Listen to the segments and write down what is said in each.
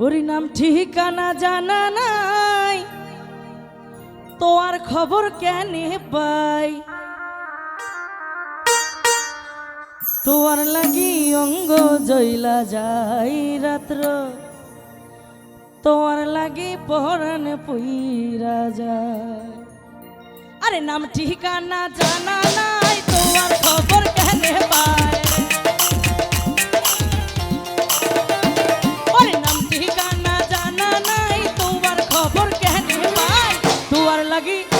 ওর নাম ঠিকানা জানা নাই। তোর খবর কেনে পাই? তোর লাগি অঙ্গ জইলা যাই রাত্র। তোর লাগি পরাণ পুইরা যায়। আরে নাম ঠিকানা জানা নাই তোমার খবর কেনে পায় ಆಗಿ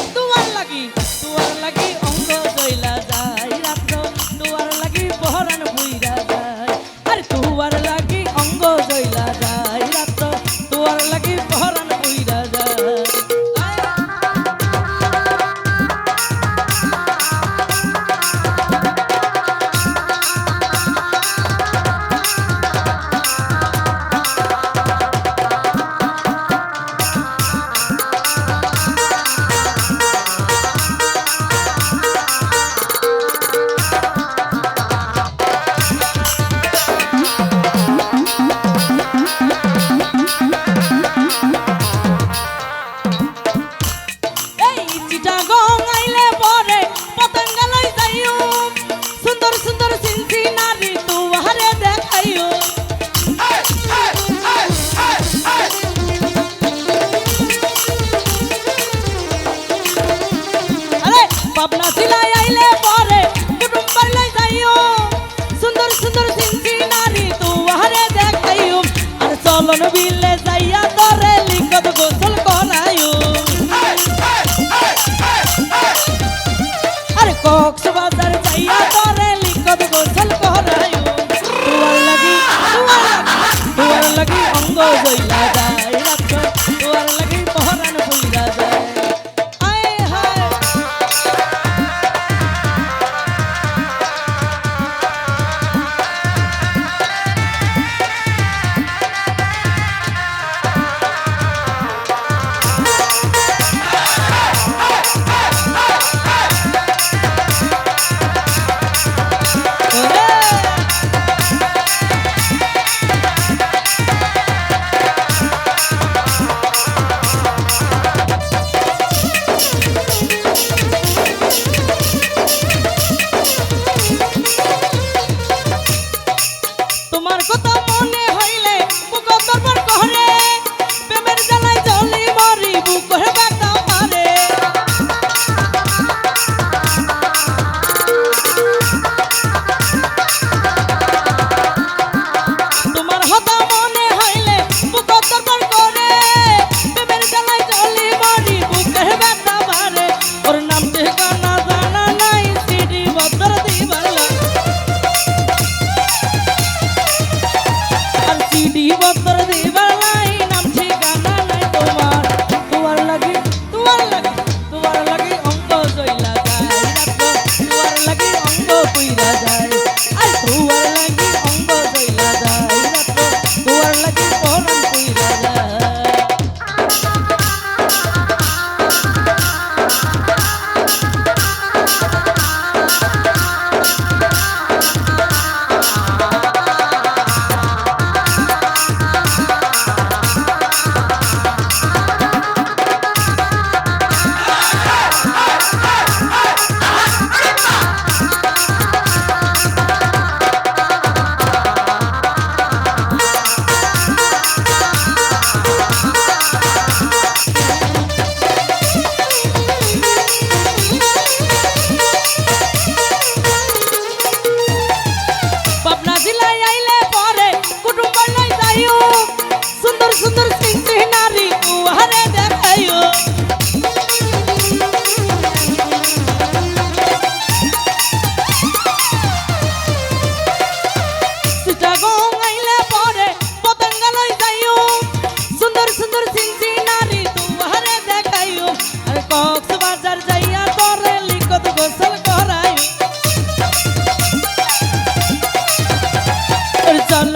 চলন বিলে যাইয়া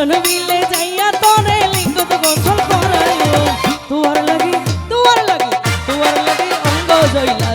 দুজন মিলে যাইয়া তোরে লিঙ্গ গোসল করাইও। তোর লাগি তোর লাগি তোর লাগি অঙ্গ জইলা